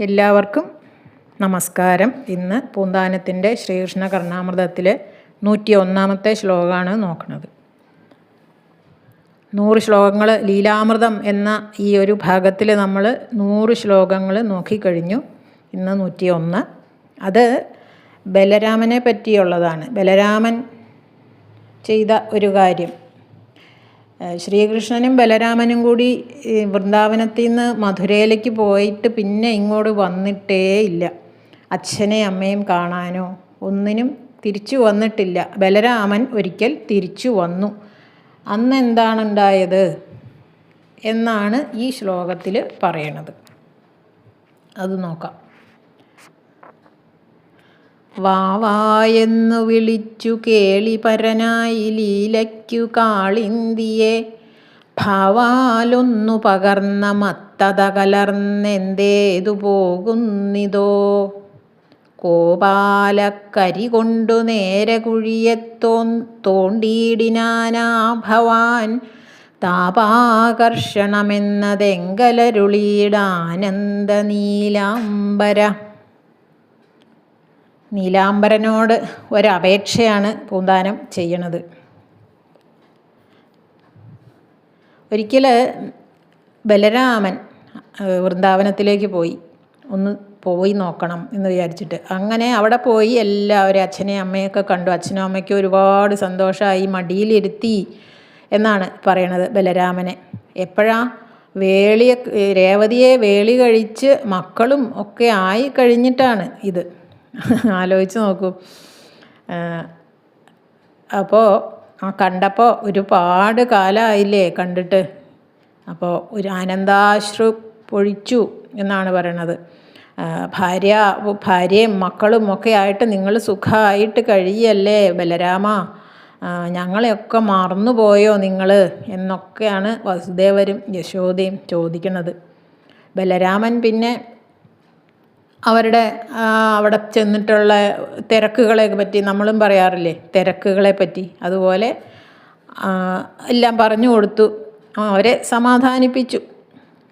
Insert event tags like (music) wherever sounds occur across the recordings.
എല്ലാവർക്കും നമസ്കാരം. ഇന്ന് പൂന്താനത്തിന്റെ ശ്രീകൃഷ്ണ കർണാമൃതത്തിലെ നൂറ്റി ഒന്നാമത്തെ ശ്ലോകമാണ് നോക്കുന്നത്. നൂറ് ശ്ലോകങ്ങൾ ലീലാമൃതം എന്ന ഈ ഒരു ഭാഗത്തിൽ നമ്മൾ നൂറ് ശ്ലോകങ്ങൾ നോക്കിക്കഴിഞ്ഞു. ഇന്ന് നൂറ്റി ഒന്ന് അത് ബലരാമനെ പറ്റിയുള്ളതാണ്. ബലരാമൻ ചെയ്ത ഒരു കാര്യം. ശ്രീകൃഷ്ണനും ബലരാമനും കൂടി വൃന്ദാവനത്തിൽ നിന്ന് മധുരയിലേക്ക് പോയിട്ട് പിന്നെ ഇങ്ങോട്ട് വന്നിട്ടേ ഇല്ല. അച്ഛനെ അമ്മയും കാണാനോ ഒന്നിനും തിരിച്ചു വന്നിട്ടില്ല. ബലരാമൻ ഒരിക്കൽ തിരിച്ചു വന്നു. അന്ന് എന്താണുണ്ടായത് എന്നാണ് ഈ ശ്ലോകത്തിൽ പറയണത്. അത് നോക്കാം. വാവായെന്നു വിളിച്ചു കേളി പരനായി ലീലയ്ക്കു കാളിന്തിയെ. ഭാവാലൊന്നു പകർന്ന മത്തത കലർന്നെന്തേതു പോകുന്നിതോ? കോപാലക്കരി കൊണ്ടു നേരെ കുഴിയെ തോ തോണ്ടിയിടിനാനാ ഭവാൻ താപാകർഷണമെന്നതെങ്കലരുളിയിടാനന്ദ നീലാംബര നീലാംബരനോട് ഒരപേക്ഷയാണ് പൂന്താനം ചെയ്യണത്. ഒരിക്കൽ ബലരാമൻ വൃന്ദാവനത്തിലേക്ക് പോയി. ഒന്ന് പോയി നോക്കണം എന്ന് വിചാരിച്ചിട്ട്. അങ്ങനെ അവിടെ പോയി എല്ലാവരും അച്ഛനെയും അമ്മയൊക്കെ കണ്ടു. അച്ഛനും അമ്മയ്ക്കും ഒരുപാട് സന്തോഷമായി മടിയിലിരുത്തി എന്നാണ് പറയണത് ബലരാമനെ. എപ്പോഴാ? വേളിയെ രേവതിയെ വേളി കഴിച്ച് മക്കളും ഒക്കെ ആയി കഴിഞ്ഞിട്ടാണ് ഇത്. (laughs) ആലോചിച്ച് നോക്കൂ. അപ്പോൾ ആ കണ്ടപ്പോൾ ഒരുപാട് കാലമായില്ലേ കണ്ടിട്ട്. അപ്പോൾ ഒരു ആനന്ദാശ്രു പൊഴിച്ചു എന്നാണ് പറയണത്. ഭാര്യ ഭാര്യയും മക്കളും ഒക്കെ ആയിട്ട് നിങ്ങൾ സുഖമായിട്ട് കഴിയല്ലേ ബലരാമ? ഞങ്ങളെയൊക്കെ മറന്നുപോയോ നിങ്ങൾ എന്നൊക്കെയാണ് വസുദേവരും യശോദയും ചോദിക്കുന്നത് ബലരാമൻ പിന്നെ അവരുടെ അവിടെ ചെന്നിട്ടുള്ള തിരക്കുകളെ പറ്റി നമ്മളും പറയാറില്ലേ? തിരക്കുകളെ പറ്റി. അതുപോലെ എല്ലാം പറഞ്ഞു കൊടുത്തു. അവരെ സമാധാനിപ്പിച്ചു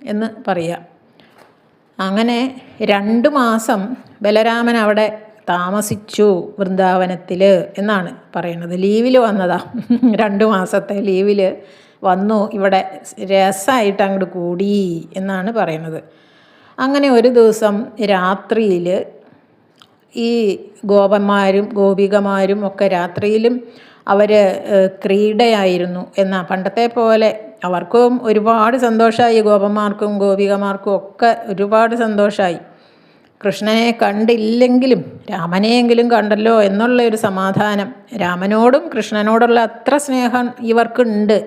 എന്ന് പറയാം. അങ്ങനെ രണ്ട് മാസം ബലരാമൻ അവിടെ താമസിച്ചു വൃന്ദാവനത്തിൽ എന്നാണ് പറയുന്നത്. ലീവിൽ വന്നതാ. രണ്ട് മാസത്തെ ലീവിൽ വന്നു. ഇവിടെ രസമായിട്ട് അങ്ങോട്ട് കൂടി എന്നാണ് പറയുന്നത്. അങ്ങനെ ഒരു ദിവസം രാത്രിയിൽ ഈ ഗോപന്മാരും ഗോപികമാരും ഒക്കെ രാത്രിയിലും അവർ ക്രീഡയായിരുന്നു എന്നാൽ പണ്ടത്തെ പോലെ അവർക്കും ഒരുപാട് സന്തോഷമായി ഗോപന്മാർക്കും ഗോപികമാർക്കും ഒക്കെ ഒരുപാട് സന്തോഷമായി കൃഷ്ണനെ കണ്ടില്ലെങ്കിലും രാമനെയെങ്കിലും കണ്ടല്ലോ എന്നുള്ള ഒരു സമാധാനം. രാമനോടും കൃഷ്ണനോടുള്ള അത്ര സ്നേഹം ഇവർക്കുണ്ട്.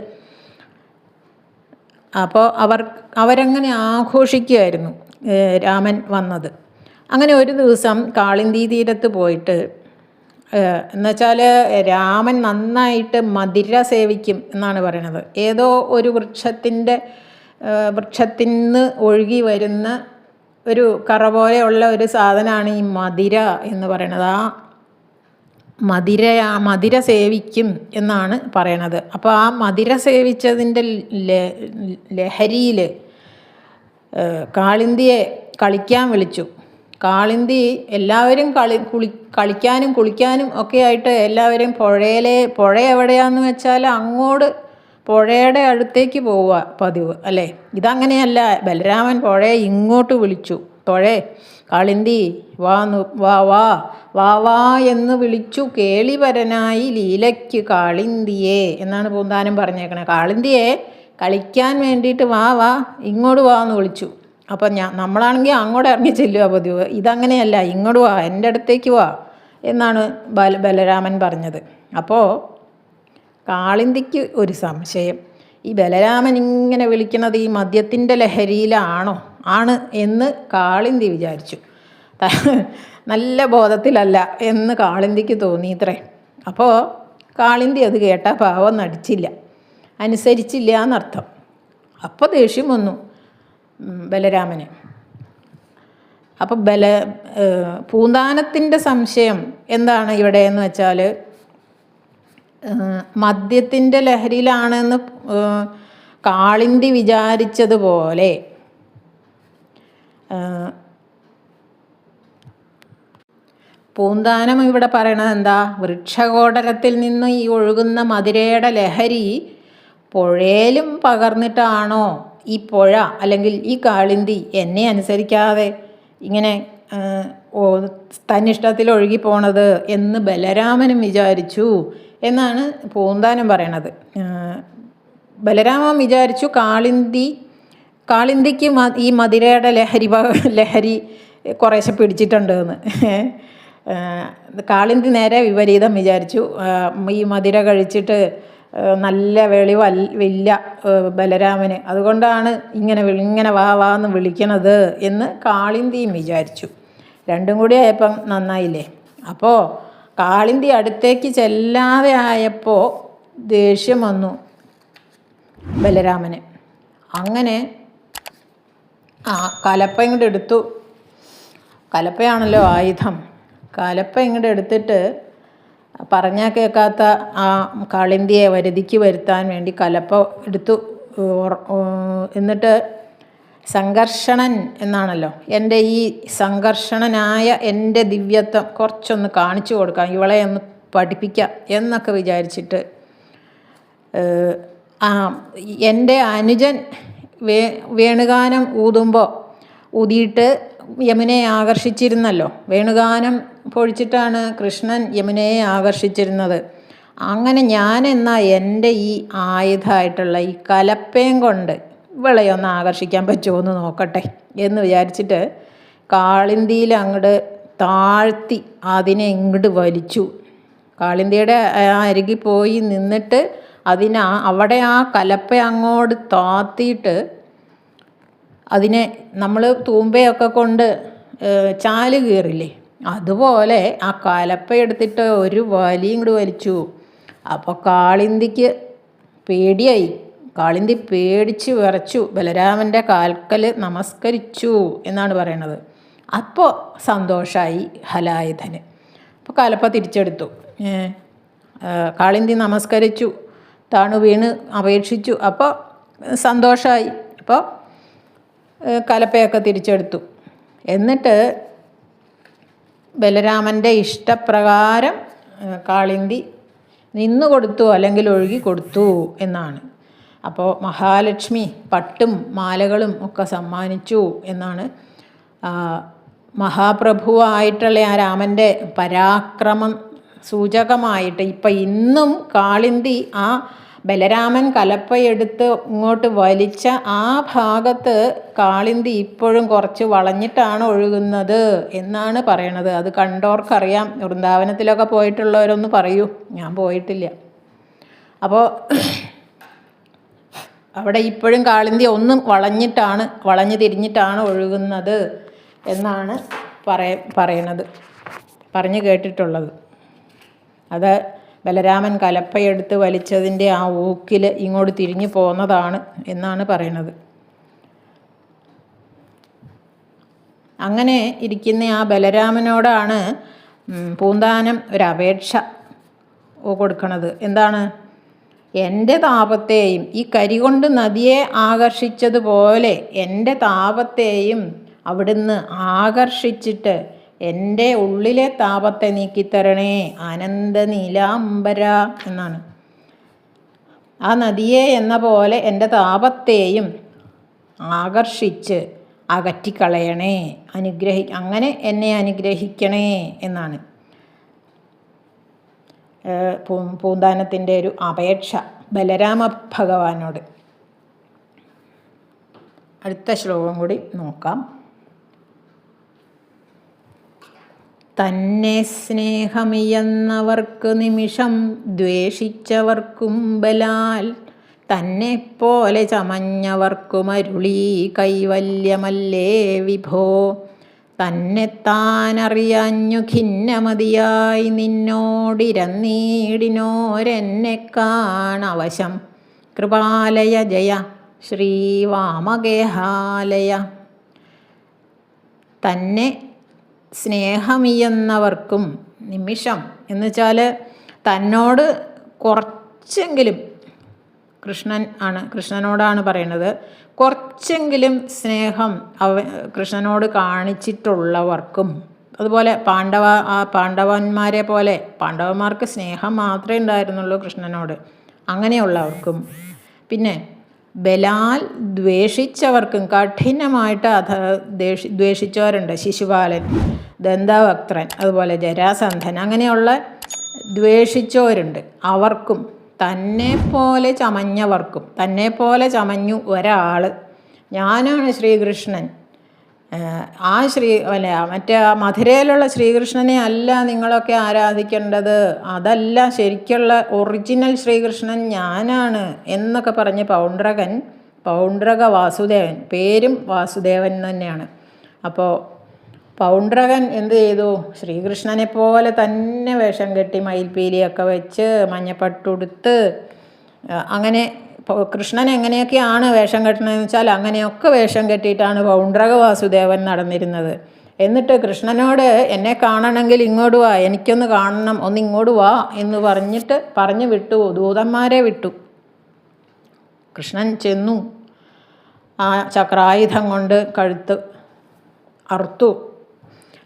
അപ്പോൾ അവർ അവരങ്ങനെ ആഘോഷിക്കുമായിരുന്നു രാമൻ വന്നത്. അങ്ങനെ ഒരു ദിവസം കാളിന്തി തീരത്ത് പോയിട്ട് എന്നുവെച്ചാൽ രാമൻ നന്നായിട്ട് മതിര സേവിക്കും എന്നാണ് പറയണത്. ഏതോ ഒരു വൃക്ഷത്തിന്റെ വൃക്ഷത്തിൽ നിന്ന് ഒഴുകി വരുന്ന ഒരു കറ പോലെയുള്ള ഒരു സാധനമാണ് ഈ മതിര എന്ന് പറയണത്. ആ മതിര മതിര സേവിക്കും എന്നാണ് പറയണത്. അപ്പോൾ ആ മതിര സേവിച്ചതിന്റെ ലഹരിയിൽ കാളിന്തിയെ കളിക്കാൻ വിളിച്ചു. കാളിന്തി എല്ലാവരും കളി കുളി കളിക്കാനും കുളിക്കാനും ഒക്കെ ആയിട്ട് എല്ലാവരും പുഴയിലെ പുഴ എവിടെയാന്ന് വെച്ചാൽ അങ്ങോട്ട് പുഴയുടെ അടുത്തേക്ക് പോവുക പതിവ് അല്ലേ? ഇതങ്ങനെയല്ല ബലരാമൻ പുഴയെ ഇങ്ങോട്ട് വിളിച്ചു. പുഴേ കാളിന്തി വാ വാ വാ വാ വാ എന്ന് വിളിച്ചു കേളിവരനായി ലീലയ്ക്ക് കാളിന്തിയെ എന്നാണ് പൂന്താനം പറഞ്ഞേക്കണേ. കാളിന്തിയെ കളിക്കാൻ വേണ്ടിയിട്ട് വാ വാ ഇങ്ങോട്ട് വാ എന്ന് വിളിച്ചു. അപ്പം ഞാൻ നമ്മളാണെങ്കിൽ അങ്ങോട്ട് ഇറങ്ങി ചെല്ലുക പതിവ്. ഇതങ്ങനെയല്ല ഇങ്ങോട്ട് വാ എന്റെ അടുത്തേക്ക് വാ എന്നാണ് ബല ബലരാമൻ പറഞ്ഞത്. അപ്പോൾ കാളിന്തിക്ക് ഒരു സംശയം. ഈ ബലരാമൻ ഇങ്ങനെ വിളിക്കുന്നത് ഈ മദ്യത്തിന്റെ ലഹരിയിലാണോ? ആണ് എന്ന് കാളിന്തി വിചാരിച്ചു. നല്ല ബോധത്തിലല്ല എന്ന് കാളിന്തിക്ക് തോന്നിയത്രേ. അപ്പോൾ കാളിന്തി അത് കേട്ടാൽ പാവം നടിച്ചില്ല. അനുസരിച്ചില്ല എന്നർത്ഥം അപ്പോൾ ദേഷ്യം വന്നു ബലരാമന്. അപ്പം ബല പൂന്താനത്തിന്റെ സംശയം എന്താണ് ഇവിടെ എന്ന് വെച്ചാൽ മദ്യത്തിന്റെ ലഹരിയിലാണെന്ന് കാളിന്തി വിചാരിച്ചതുപോലെ പൂന്താനം ഇവിടെ പറയണത് എന്താ വൃക്ഷകോടരത്തിൽ നിന്ന് ഈ ഒഴുകുന്ന മധുരയുടെ ലഹരി പുഴയിലും പകർന്നിട്ടാണോ ഈ പുഴ അല്ലെങ്കിൽ ഈ കാളിന്തി എന്നെ അനുസരിക്കാതെ ഇങ്ങനെ തന്നിഷ്ടത്തിൽ ഒഴുകി പോണത് എന്ന് ബലരാമനും വിചാരിച്ചു എന്നാണ് പൂന്താനം പറയണത്. ബലരാമൻ വിചാരിച്ചു കാളിന്തി കാളിന്തിക്ക് ഈ മതിരയുടെ ലഹരി ലഹരി കുറേശ്ശെ പിടിച്ചിട്ടുണ്ട് എന്ന്. കാളിന്തി നേരെ വിപരീതം വിചാരിച്ചു. ഈ മതിര കഴിച്ചിട്ട് നല്ല വെളിവല്ല ബലരാമന്. അതുകൊണ്ടാണ് ഇങ്ങനെ ഇങ്ങനെ വാ വാ എന്ന് വിളിക്കണത് എന്ന് കാളിന്തിയും വിചാരിച്ചു. രണ്ടും കൂടി ആയപ്പം നന്നായില്ലേ? അപ്പോൾ കാളിന്തി അടുത്തേക്ക് ചെല്ലാതെ ആയപ്പോൾ ദേഷ്യം വന്നു ബലരാമന്. അങ്ങനെ ആ കലപ്പ ഇങ്ങോട്ട് എടുത്തു. കലപ്പയാണല്ലോ ആയുധം. കലപ്പ ഇങ്ങോട്ട് എടുത്തിട്ട് പറഞ്ഞാൽ കേൾക്കാത്ത ആ കാളിന്തിയെ വരുതിക്ക് വരുത്താൻ വേണ്ടി കലപ്പ എടുത്തു എന്നിട്ട് സംഘർഷണൻ എന്നാണല്ലോ. എന്റെ ഈ സംഘർഷണനായ എന്റെ ദിവ്യത്വം കുറച്ചൊന്ന് കാണിച്ചു കൊടുക്കാം ഇവളെ ഒന്ന് പഠിപ്പിക്കാം എന്നൊക്കെ വിചാരിച്ചിട്ട് ആ എന്റെ അനുജൻ വേ വേണുഗാനം ഊതുമ്പോൾ ഊതിയിട്ട് യമുനയെ ആകർഷിച്ചിരുന്നല്ലോ. വേണുഗാനം പൊഴിച്ചിട്ടാണ് കൃഷ്ണൻ യമുനയെ ആകർഷിച്ചിരുന്നത്. അങ്ങനെ ഞാൻ എന്നാ എന്റെ ഈ ആയുധമായിട്ടുള്ള ഈ കലപ്പയും കൊണ്ട് ഇവളെ ആകർഷിക്കാൻ പറ്റുമോ എന്ന് നോക്കട്ടെ എന്ന് വിചാരിച്ചിട്ട് കാളിന്തിയിൽ അങ്ങോട്ട് താഴ്ത്തി അതിനെ ഇങ്ങോട്ട് വലിച്ചു. കാളിന്തിയുടെ ആ അരികിൽ പോയി നിന്നിട്ട് അതിനാ അവിടെ ആ കലപ്പ അങ്ങോട്ട് താത്തിയിട്ട് അതിനെ നമ്മൾ തൂമ്പയൊക്കെ കൊണ്ട് ചാൽ കീറില്ലേ? അതുപോലെ ആ കലപ്പ എടുത്തിട്ട് ഒരു വലിയും കൂടി വലിച്ചു. അപ്പോൾ കാളിന്തിക്ക് പേടിയായി. കാളിന്തി പേടിച്ച് വിറച്ചു. ബലരാമന്റെ കാൽക്കൽ നമസ്കരിച്ചു എന്നാണ് പറയണത്. അപ്പോൾ സന്തോഷമായി ഹലായുധന് അപ്പോൾ കലപ്പ തിരിച്ചെടുത്തു. കാളിന്തി നമസ്കരിച്ചു. താണു വീണ് അപേക്ഷിച്ചു. അപ്പോൾ സന്തോഷമായി അപ്പോൾ കലപ്പയൊക്കെ തിരിച്ചെടുത്തു. എന്നിട്ട് ബലരാമന്റെ ഇഷ്ടപ്രകാരം കാളിന്തി നിന്നു കൊടുത്തു അല്ലെങ്കിൽ ഒഴുകി കൊടുത്തു എന്നാണ്. അപ്പോൾ മഹാലക്ഷ്മി പട്ടും മാലകളും ഒക്കെ സമ്മാനിച്ചു എന്നാണ്. മഹാപ്രഭുവായിട്ടുള്ള ആ രാമന്റെ പരാക്രമം സൂചകമായിട്ട് ഇപ്പം ഇന്നും കാളിന്തി ആ ബലരാമൻ കലപ്പയെടുത്ത് ഇങ്ങോട്ട് വലിച്ച ആ ഭാഗത്ത് കാളിന്തി ഇപ്പോഴും കുറച്ച് വളഞ്ഞിട്ടാണ് ഒഴുകുന്നത് എന്നാണ് പറയണത്. അത് കണ്ടോർക്കറിയാം വൃന്ദാവനത്തിലൊക്കെ പോയിട്ടുള്ളവരൊന്ന് പറയൂ. ഞാൻ പോയിട്ടില്ല. അപ്പോൾ അവിടെ ഇപ്പോഴും കാളിന്തി ഒന്നും വളഞ്ഞിട്ടാണ് വളഞ്ഞു തിരിഞ്ഞിട്ടാണ് ഒഴുകുന്നത് എന്നാണ് പറയ പറയണത്. പറഞ്ഞു കേട്ടിട്ടുള്ളത്. അത് ബലരാമൻ കലപ്പയെടുത്ത് വലിച്ചതിന്റെ ആ ഊക്കിൽ ഇങ്ങോട്ട് തിരിഞ്ഞു പോന്നതാണ് എന്നാണ് പറയുന്നത്. അങ്ങനെ ഇരിക്കുന്ന ആ ബലരാമനോടാണ് പൂന്താനം ഒരപേക്ഷ കൊടുക്കണത്. എന്താണ്? എന്റെ താപത്തെയും ഈ കരികൊണ്ട് നദിയെ ആകർഷിച്ചതുപോലെ എന്റെ താപത്തെയും അവിടുന്ന് ആകർഷിച്ചിട്ട് എന്റെ ഉള്ളിലെ താപത്തെ നീക്കിത്തരണേ ആനന്ദ നീലാംബര എന്നാണ്. ആ നദിയെ എന്ന പോലെ എന്റെ താപത്തെയും ആകർഷിച്ച് അകറ്റിക്കളയണേ അനുഗ്രഹി അങ്ങനെ എന്നെ അനുഗ്രഹിക്കണേ എന്നാണ്. പൂ പൂന്താനത്തിന്റെ ഒരു അപേക്ഷ ബലരാമ ഭഗവാനോട്. അടുത്ത ശ്ലോകം കൂടി നോക്കാം. തന്നെ സ്നേഹമിയെന്നവർക്ക് നിമിഷം ദ്വേഷിച്ചവർക്കും ബലാൽ. തന്നെ പോലെ ചമഞ്ഞവർക്കുമരുളി കൈവല്യമല്ലേ വിഭോ. തന്നെ താനറിയഞ്ഞു ഖിന്നമതിയായി നിന്നോടിരന്നീടിനോരെന്നെ കാണവശം കൃപാലയ ജയ ശ്രീവാമഗേഹാലയ തന്നെ സ്നേഹമിയെന്നവർക്കും നിമിഷം. എന്ന് വെച്ചാൽ തന്നോട് കുറച്ചെങ്കിലും കൃഷ്ണൻ ആണ് കൃഷ്ണനോടാണ് പറയുന്നത് കുറച്ചെങ്കിലും സ്നേഹം അവ കൃഷ്ണനോട് കാണിച്ചിട്ടുള്ളവർക്കും. അതുപോലെ പാണ്ഡവ ആ പാണ്ഡവന്മാരെ പോലെ പാണ്ഡവന്മാർക്ക് സ്നേഹം മാത്രമേ ഉണ്ടായിരുന്നുള്ളൂ കൃഷ്ണനോട്. അങ്ങനെയുള്ളവർക്കും. പിന്നെ ബലാൽ ദ്വേഷിച്ചവർക്കും കഠിനമായിട്ട് അധ ദ്വേഷി ദ്വേഷിച്ചവരുണ്ട് ശിശുപാലൻ. ദന്തവക്ത്രൻ അതുപോലെ ജരാസന്ധൻ അങ്ങനെയുള്ള ദ്വേഷിച്ചവരുണ്ട്. അവർക്കും തന്നെ പോലെ ചമഞ്ഞവർക്കും തന്നെ പോലെ ചമഞ്ഞു ഒരാൾ ഞാനാണ് ശ്രീകൃഷ്ണൻ. ആ ശ്രീ അല്ല മറ്റേ ആ മധുരയിലുള്ള ശ്രീകൃഷ്ണനെ അല്ല നിങ്ങളൊക്കെ ആരാധിക്കേണ്ടത്? അതല്ല ശരിക്കുള്ള ഒറിജിനൽ ശ്രീകൃഷ്ണൻ ഞാനാണ് എന്നൊക്കെ പറഞ്ഞ് പൗണ്ഡ്രകൻ പൗണ്ഡ്രക വാസുദേവൻ പേരും വാസുദേവൻ തന്നെയാണ്. അപ്പോൾ പൗണ്ഡ്രകൻ എന്ത് ചെയ്തു? ശ്രീകൃഷ്ണനെ പോലെ തന്നെ വേഷം കെട്ടി മയിൽപ്പീലിയൊക്കെ വെച്ച് മഞ്ഞപ്പട്ടുടുത്ത് അങ്ങനെ കൃഷ്ണൻ എങ്ങനെയൊക്കെയാണ് വേഷം കെട്ടണമെന്ന് വെച്ചാൽ അങ്ങനെയൊക്കെ വേഷം കെട്ടിയിട്ടാണ് പൗണ്ട്രക വാസുദേവൻ നടന്നിരുന്നത്. എന്നിട്ട് കൃഷ്ണനോട് എന്നെ കാണണമെങ്കിൽ ഇങ്ങോട്ട് വാ എനിക്കൊന്ന് കാണണം ഒന്ന് ഇങ്ങോട്ട് വാ എന്ന് പറഞ്ഞിട്ട് പറഞ്ഞു വിട്ടു ദൂതന്മാരെ വിട്ടു. കൃഷ്ണൻ ചെന്നു ആ ചക്രായുധം കൊണ്ട് കഴുത്ത് അറുത്തു.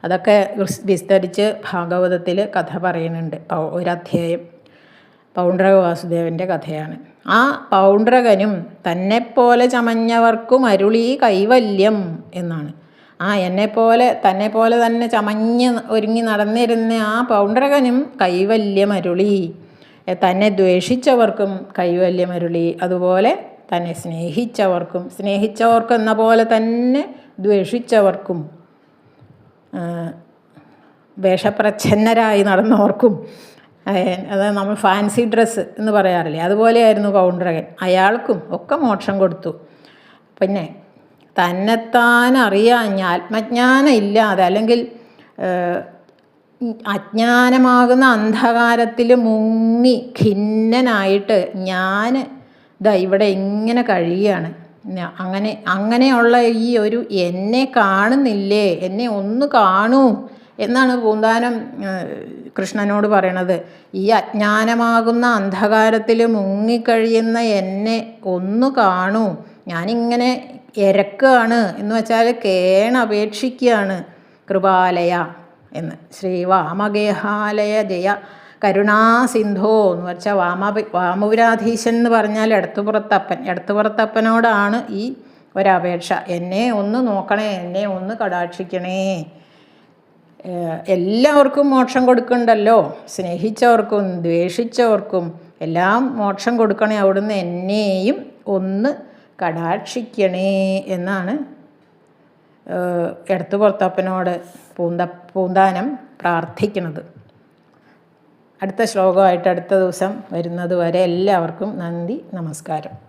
അതൊക്കെ വിസ്തരിച്ച് ഭാഗവതത്തിൽ കഥ പറയുന്നുണ്ട്. ഒരധ്യായം. പൗണ്ഡ്രക വാസുദേവന്റെ കഥയാണ്. ആ പൗണ്ഡ്രകനും തന്നെപ്പോലെ ചമഞ്ഞവർക്കും അരുളി കൈവല്യം എന്നാണ്. ആ എന്നെപ്പോലെ തന്നെപ്പോലെ തന്നെ ചമഞ്ഞ് ഒരുങ്ങി നടന്നിരുന്ന ആ പൗണ്ഡ്രകനും കൈവല്യം അരുളി. തന്നെ ദ്വേഷിച്ചവർക്കും കൈവല്യം അരുളി. അതുപോലെ തന്നെ സ്നേഹിച്ചവർക്കും സ്നേഹിച്ചവർക്കും എന്ന പോലെ തന്നെ ദ്വേഷിച്ചവർക്കും വേഷപ്രച്ഛന്നരായി നടന്നവർക്കും അത് നമ്മൾ ഫാൻസി ഡ്രസ്സ് എന്ന് പറയാറില്ലേ അതുപോലെയായിരുന്നു കൗണ്ടറകൻ അയാൾക്കും ഒക്കെ മോക്ഷം കൊടുത്തു. പിന്നെ തന്നെത്താൻ അറിയാഞ്ഞ ആത്മജ്ഞാനം ഇല്ലാതെ അല്ലെങ്കിൽ അജ്ഞാനമാകുന്ന അന്ധകാരത്തിൽ മുങ്ങി ഖിന്നനായിട്ട് ഞാൻ ഇതാ ഇവിടെ ഇങ്ങനെ കഴിയുകയാണ്. അങ്ങനെ അങ്ങനെയുള്ള ഈ ഒരു എന്നെ കാണുന്നില്ലേ എന്നെ ഒന്ന് കാണൂ എന്നാണ് പൂന്താനം കൃഷ്ണനോട് പറയണത്. ഈ അജ്ഞാനമാകുന്ന അന്ധകാരത്തിൽ മുങ്ങിക്കഴിയുന്ന എന്നെ ഒന്ന് കാണൂ. ഞാനിങ്ങനെ ഇരക്കുകയാണ് എന്ന് വെച്ചാൽ കേണപേക്ഷിക്കുകയാണ് കൃപാലയ എന്ന്. ശ്രീ വാമഗേഹാലയ ജയ കരുണാസിന്ധോ എന്ന് വെച്ചാൽ വാമ വാമപുരാധീശൻ എന്ന് പറഞ്ഞാൽ എടത്തുപുറത്തപ്പൻ എടത്തുപുറത്തപ്പനോടാണ് ഈ ഒരപേക്ഷ. എന്നെ ഒന്ന് നോക്കണേ എന്നെ ഒന്ന് കടാക്ഷിക്കണേ. എല്ലാവർക്കും മോക്ഷം കൊടുക്കണ്ടല്ലോ. സ്നേഹിച്ചവർക്കും ദ്വേഷിച്ചവർക്കും എല്ലാം മോക്ഷം കൊടുക്കണേ. അവിടുന്ന് എന്നെയും ഒന്ന് കടാക്ഷിക്കണേ എന്നാണ് എടത്തുപുറത്തപ്പനോട് പൂന്ത പൂന്താനം പ്രാർത്ഥിക്കുന്നത് അടുത്ത ശ്ലോകമായിട്ട് അടുത്ത ദിവസം വരുന്നതുവരെ എല്ലാവർക്കും നന്ദി നമസ്കാരം.